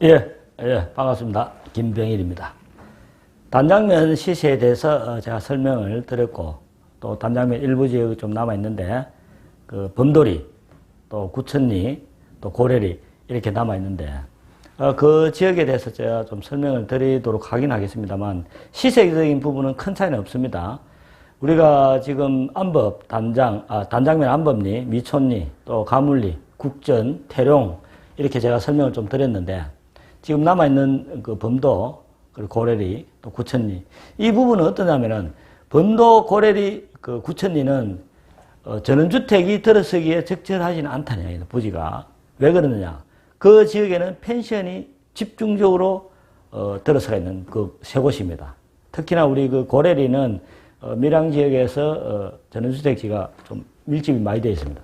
예, 예, 반갑습니다. 김병일입니다. 단장면 시세에 대해서 어, 제가 설명을 드렸고, 또 단장면 일부 지역이 좀 남아있는데, 그 범도리, 또 구천리, 또 고래리, 이렇게 남아있는데, 어, 그 지역에 대해서 제가 좀 설명을 드리도록 하긴 하겠습니다만, 시세적인 부분은 큰 차이는 없습니다. 우리가 지금 안법, 단장, 아, 단장면 안법리, 미촌리, 또 가물리, 국전, 태룡, 이렇게 제가 설명을 좀 드렸는데, 지금 남아있는 그 범도, 그리고 고래리, 또 구천리. 이 부분은 어떠냐면은, 범도, 고래리, 그 구천리는, 어, 전원주택이 들어서기에 적절하지는 얘기다, 부지가. 왜 그러느냐. 그 지역에는 펜션이 집중적으로, 어, 들어서가 있는 그 세 곳입니다. 특히나 우리 그 고래리는, 어, 밀양 지역에서, 어, 전원주택지가 좀 밀집이 많이 되어 있습니다.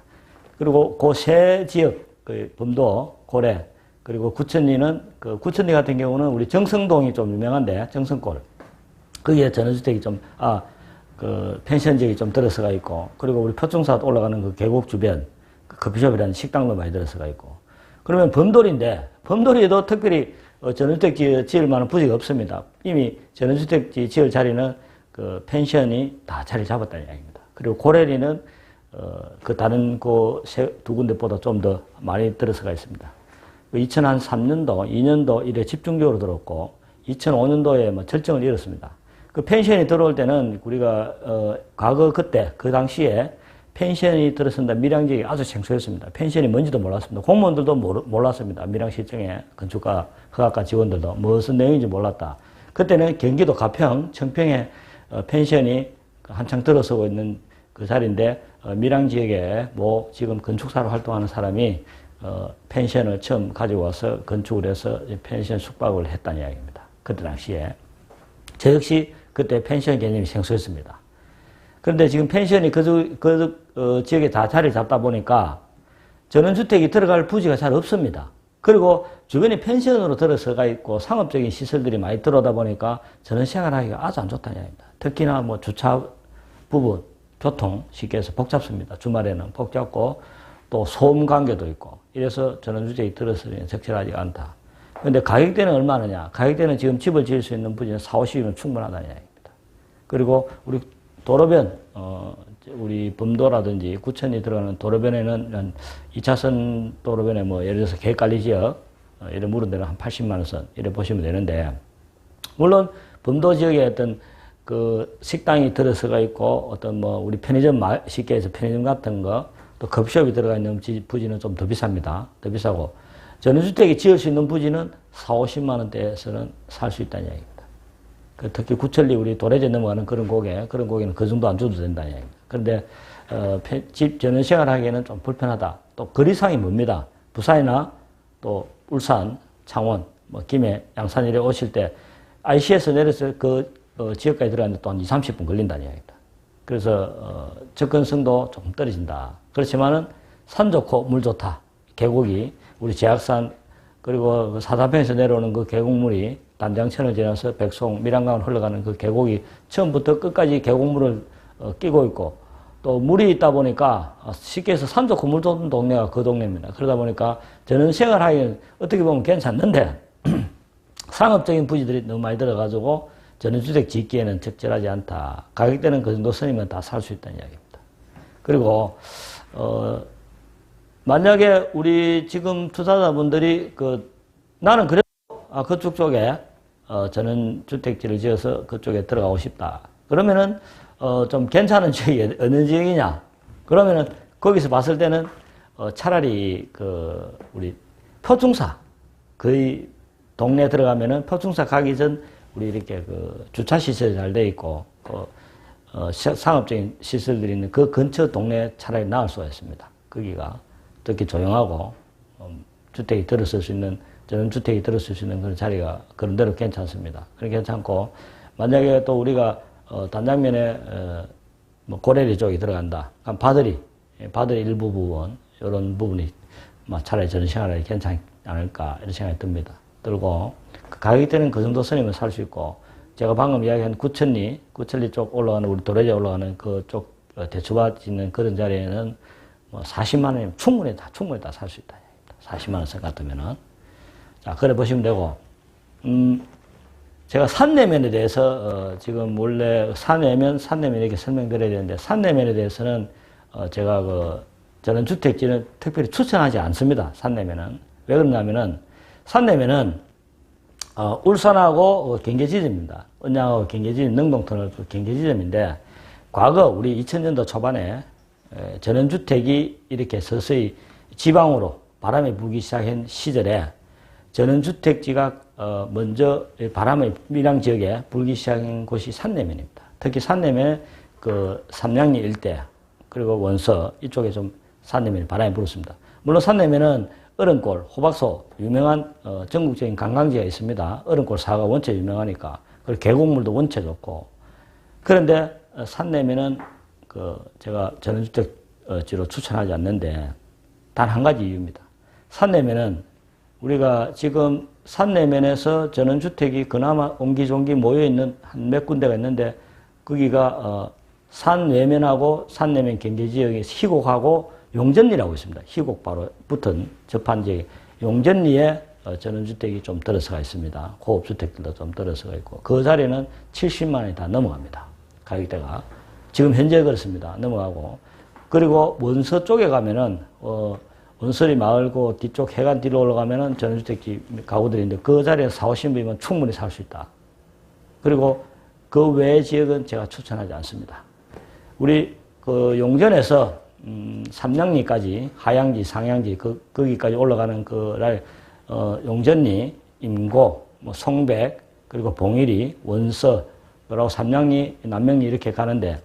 그리고 그 세 지역, 그 범도, 고래, 그리고 구천리는 그 구천리 같은 경우는 우리 정성동이 좀 유명한데 정성골 거기에 전원주택이 좀 아 그 펜션 지역이 좀 들어서가 있고 그리고 우리 표충사 올라가는 그 계곡 주변 그 커피숍이라는 식당도 많이 들어서가 있고 그러면 범돌인데 범돌이도 특별히 어, 전원주택 지- 지을 만한 부지가 없습니다. 이미 전원주택 지- 지을 자리는 그 펜션이 다 자리 잡았다는 이야기입니다. 그리고 고래리는 어, 그 다른 그 두 군데보다 좀 더 많이 들어서가 있습니다. 2003년도, 2년도 이래 집중적으로 들었고 2005년도에 뭐 절정을 잃었습니다. 그 펜션이 들어올 때는 우리가 어, 과거 그때 그 당시에 펜션이 들어선다 밀양지역이 아주 생소했습니다. 펜션이 뭔지도 몰랐습니다. 공무원들도 모르, 몰랐습니다. 밀양시청의 건축가, 허가과 직원들도 무슨 내용인지 몰랐다. 그때는 경기도 가평, 청평에 어, 펜션이 한창 들어서고 있는 그 자리인데 어, 밀양 지역에 뭐 지금 건축사로 활동하는 사람이 어, 펜션을 처음 가지고 와서 건축을 해서 이 펜션 숙박을 했다는 이야기입니다. 그때 당시에. 저 역시 그때 펜션 개념이 생소했습니다. 그런데 지금 펜션이 그, 주- 그 어, 지역에 다 자리 잡다 보니까 전원주택이 들어갈 부지가 잘 없습니다. 그리고 주변에 펜션으로 들어서가 있고 상업적인 시설들이 많이 들어오다 보니까 전원 생활하기가 아주 안 좋다는 이야기입니다. 특히나 뭐 주차 부분, 교통 쉽게 해서 복잡습니다. 주말에는 복잡고 또 소음 관계도 있고 이래서 전원주택이 들어서기는 적절하지 않다. 그런데 가격대는 얼마느냐? 가격대는 지금 집을 지을 수 있는 부지는 4, 50이면 충분하다는 이야기입니다. 그리고 우리 도로변, 어, 우리 범도라든지 구천이 들어가는 도로변에는 한 2차선 도로변에 뭐 예를 들어서 개관리 지역, 어, 이런 물은 데는 한 80만원 선, 이래 보시면 되는데, 물론 범도 지역에 어떤 그 식당이 들어서가 있고 어떤 뭐 우리 편의점 마- 쉽게 해서 편의점 같은 거 또 커피숍이 들어가 있는 지- 부지는 좀 더 비쌉니다. 더 비싸고 전원주택이 지을 수 있는 부지는 4, 50만 원대에서는 살 수 있다는 이야기입니다. 그 특히 구천리 우리 도래제 넘어가는 그런 고개, 그런 고개는 그 정도 안 줘도 된다는 이야기입니다. 그런데 어, 집 전원 생활하기에는 좀 불편하다. 또 거리상이 뭡니다. 부산이나 또 울산, 창원, 뭐 김해, 양산 이래 오실 때 IC에서 내려서 그 어, 지역까지 들어가는데 또 한 2, 30분 걸린다는 이야기입니다. 그래서 어, 접근성도 조금 떨어진다. 그렇지만은 산 좋고 물 좋다. 계곡이 우리 제약산 그리고 그 사단편에서 내려오는 그 계곡물이 단장천을 지나서 백송 밀양강을 흘러가는 그 계곡이 처음부터 끝까지 계곡물을 어, 끼고 있고 또 물이 있다 보니까 어, 쉽게 해서 산 좋고 물 좋은 동네가 그 동네입니다. 그러다 보니까 저는 생활하기는 어떻게 보면 괜찮는데 상업적인 부지들이 너무 많이 들어가지고 전원주택 짓기에는 적절하지 않다. 가격대는 그 정도 선이면 다 살 수 있다는 이야기입니다. 그리고 어 만약에 우리 지금 투자자분들이 그 나는 그래도 아 그쪽 쪽에 어 저는 주택지를 지어서 그쪽에 들어가고 싶다. 그러면은 어 좀 괜찮은 지역이 어느 지역이냐? 그러면은 거기서 봤을 때는 어 차라리 그 우리 표충사 거의 동네 들어가면은 표충사 가기 전 우리 이렇게 그 주차 시설이 잘 돼 있고 그 어, 시- 상업적인 시설들이 있는 그 근처 동네 차라리 나을 수가 있습니다. 거기가 특히 조용하고 음, 주택이 들어설 수 있는 저는 주택이 들어설 수 있는 그런 자리가 그런 대로 괜찮습니다. 그런 괜찮고 만약에 또 우리가 어, 단장면에 어, 뭐 고래리 쪽이 들어간다. 바들이 예, 바들이 일부 부분 이런 부분이 뭐 차라리 저는 생활이 괜찮지 않을까 이런 생각이 듭니다. 들고 그 가격대는 그 정도 선이면 살 수 있고 제가 방금 이야기한 구천리 구천리 쪽 올라가는 우리 도래제 올라가는 그쪽 대추밭 있는 그런 자리에는 뭐 40만 원이면 충분히 다 충분히 다 살 수 있다. 40만 원선 같으면은 자, 그래 보시면 되고, 음, 제가 산내면에 대해서, 어, 지금 원래 산내면, 산내면 이렇게 설명드려야 되는데, 산내면에 대해서는, 어, 제가 그, 저는 주택지는 특별히 추천하지 않습니다. 산내면은. 왜 그러냐면은, 산내면은, 어, 울산하고 어, 경계지점입니다. 언양하고 경계지점, 능동터널 그 경계지점인데, 과거 우리 2000년도 초반에 에, 전원주택이 이렇게 서서히 지방으로 바람이 불기 시작한 시절에 전원주택지가 어, 먼저 이 바람의 밀양 지역에 불기 시작한 곳이 산내면입니다. 특히 산내면 그 삼양리 일대 그리고 원서 이쪽에 좀 산내면이 바람이 불었습니다. 물론 산내면은 어른골, 호박소 유명한 어, 전국적인 관광지가 있습니다. 어른골 사가 원체 유명하니까 그리고 계곡물도 원체 좋고 그런데 어, 산내면은 그 제가 전원주택지로 추천하지 않는데 단 한 가지 이유입니다. 산내면은 우리가 지금 산내면에서 전원주택이 그나마 옹기종기 모여있는 한 몇 군데가 있는데 거기가 어, 산 외면하고 산내면 경계지역에 희곡하고 용전리라고 있습니다. 희곡 바로 붙은 접한지역 용전리에 어, 전원주택이 좀 들어서가 있습니다. 고급주택들도 좀 들어서가 있고 그 자리는 70만 원이 다 넘어갑니다. 가격대가 지금 현재 그렇습니다. 넘어가고 그리고 원서 쪽에 가면은 어, 원서리 마을고 뒤쪽 해관 뒤로 올라가면은 전원주택지 가구들인데 그 자리에 사오신 분이면 충분히 살 수 있다. 그리고 그 외 지역은 제가 추천하지 않습니다. 우리 그 용전에서 음, 삼양리까지 하양지, 상양지 그 거기까지 올라가는 그날 어, 용전리, 임고, 뭐 송백 그리고 봉일이, 원서 그리고 삼양리, 남명리 이렇게 가는데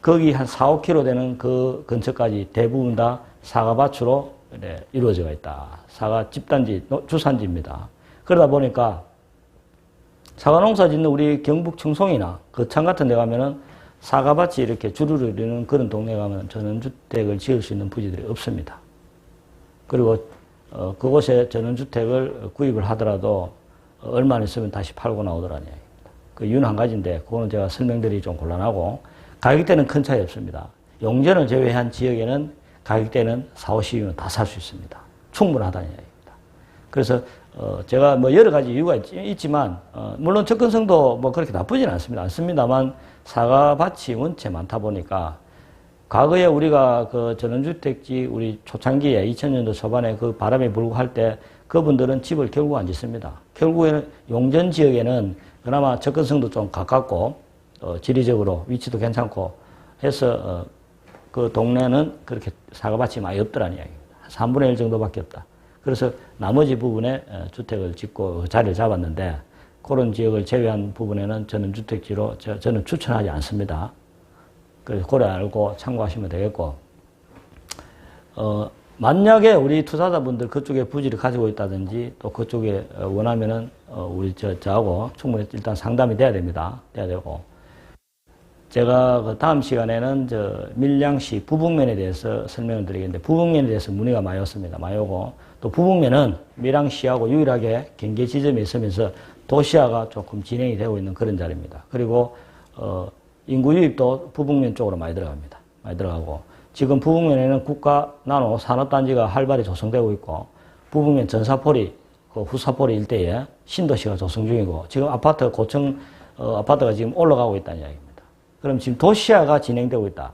거기 한 4, 5km 되는 그 근처까지 대부분 다 사과밭으로 네, 이루어져 있다. 사과 집단지, 주산지입니다. 그러다 보니까 사과 농사 짓는 우리 경북 청송이나 거창 같은 데 가면은 사과밭이 이렇게 주르르 이는 그런 동네 가면 전원주택을 지을 수 있는 부지들이 없습니다. 그리고 어, 그곳에 전원주택을 구입을 하더라도 얼마 있으면 다시 팔고 나오더라는 이야기입니다. 그 이유는 한 가지인데 그거는 제가 설명드리기 좀 곤란하고 가격대는 큰 차이 없습니다. 용전을 제외한 지역에는 가격대는 4, 50이면 다 살 수 있습니다. 충분하다는 이야기입니다. 그래서 어, 제가 뭐 여러 가지 이유가 있, 지만 어, 물론 접근성도 뭐 그렇게 나쁘진 않습니다. 않습니다만 사과밭이 원체 많다 보니까 과거에 우리가 그 전원주택지 우리 초창기에 2000년도 초반에 그 바람이 불고 할 때 그분들은 집을 결국 안 짓습니다. 결국에는 용전 지역에는 그나마 접근성도 좀 가깝고 어, 지리적으로 위치도 괜찮고 해서 어, 그 동네는 그렇게 사과밭이 많이 없더라는 이야기입니다. 3분의 1 정도밖에 없다. 그래서 나머지 부분에 어, 주택을 짓고 자리를 잡았는데 그런 지역을 제외한 부분에는 저는 주택지로 저, 는 추천하지 않습니다. 그래서 고려 알고 참고하시면 되겠고 어, 만약에 우리 투자자분들 그쪽에 부지를 가지고 있다든지 또 그쪽에 어, 원하면은 어, 우리 저, 저하고 충분히 일단 상담이 돼야 됩니다. 돼야 되고 제가 그 다음 시간에는 저 밀양시 부북면에 대해서 설명을 드리겠는데 부북면에 대해서 문의가 많이 왔습니다. 많이 오고 또 부북면은 밀양시하고 유일하게 경계 지점에 있으면서 도시화가 조금 진행이 되고 있는 그런 자리입니다. 그리고 어, 인구 유입도 부북면 쪽으로 많이 들어갑니다. 많이 들어가고 지금 부북면에는 국가 나노 산업단지가 활발히 조성되고 있고 부북면 전사포리 그 후사포리 일대에 신도시가 조성 중이고 지금 아파트 고층 어, 아파트가 지금 올라가고 있다는 이야기입니다. 그럼 지금 도시화가 진행되고 있다.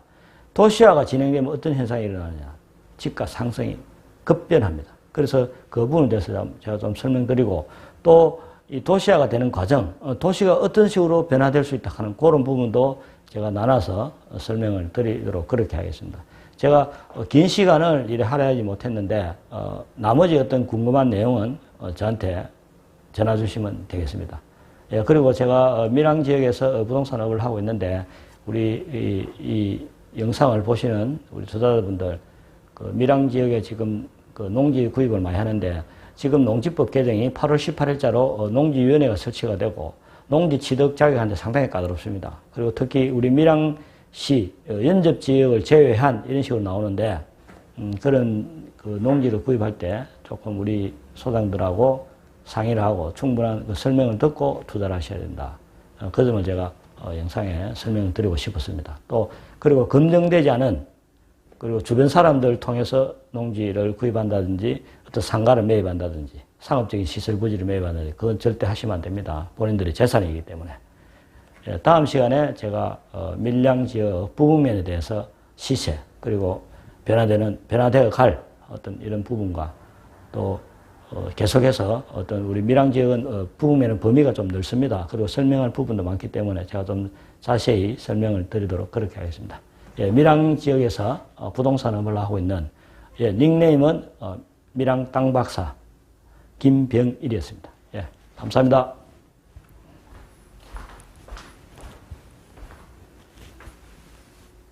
도시화가 진행되면 어떤 현상이 일어나느냐? 집값 상승이 급변합니다. 그래서 그 부분에 대해서 제가 좀 설명드리고 또 이 도시화가 되는 과정, 어, 도시가 어떤 식으로 변화될 수 있다 하는 그런 부분도 제가 나눠서 설명을 드리도록 그렇게 하겠습니다. 제가 어, 긴 시간을 이래 하려하지 못했는데 어, 나머지 어떤 궁금한 내용은 저한테 전화 주시면 되겠습니다. 예, 그리고 제가 밀양 지역에서 부동산업을 하고 있는데 우리 이, 이 영상을 보시는 우리 투자자분들 그 밀양 지역에 지금 그 농지 구입을 많이 하는데 지금 농지법 개정이 8월 18일자로 어, 농지위원회가 설치가 되고 농지 취득 자격하는데 상당히 까다롭습니다. 그리고 특히 우리 밀양시 어, 연접 지역을 제외한 이런 식으로 나오는데 음, 그런 그 농지를 구입할 때 조금 우리 소장들하고 상의를 하고 충분한 그 설명을 듣고 투자를 하셔야 된다. 어, 그 점을 제가 영상에 설명을 드리고 싶었습니다. 또 그리고 검증되지 않은 그리고 주변 사람들 통해서 농지를 구입한다든지 어떤 상가를 매입한다든지 상업적인 시설 부지를 매입하는데 그건 절대 하시면 안 됩니다. 본인들의 재산이기 때문에. 예, 다음 시간에 제가 어, 밀양 지역 부분면에 대해서 시세 그리고 변화되는 변화되어 갈 어떤 이런 부분과 또 어, 계속해서 어떤 우리 밀양 지역은 어, 부분면은 범위가 좀 넓습니다. 그리고 설명할 부분도 많기 때문에 제가 좀 자세히 설명을 드리도록 그렇게 하겠습니다. 예, 밀양 지역에서 어, 부동산업을 하고 있는 예, 닉네임은 어, 밀양 땅박사 김병일이었습니다. 예, 감사합니다.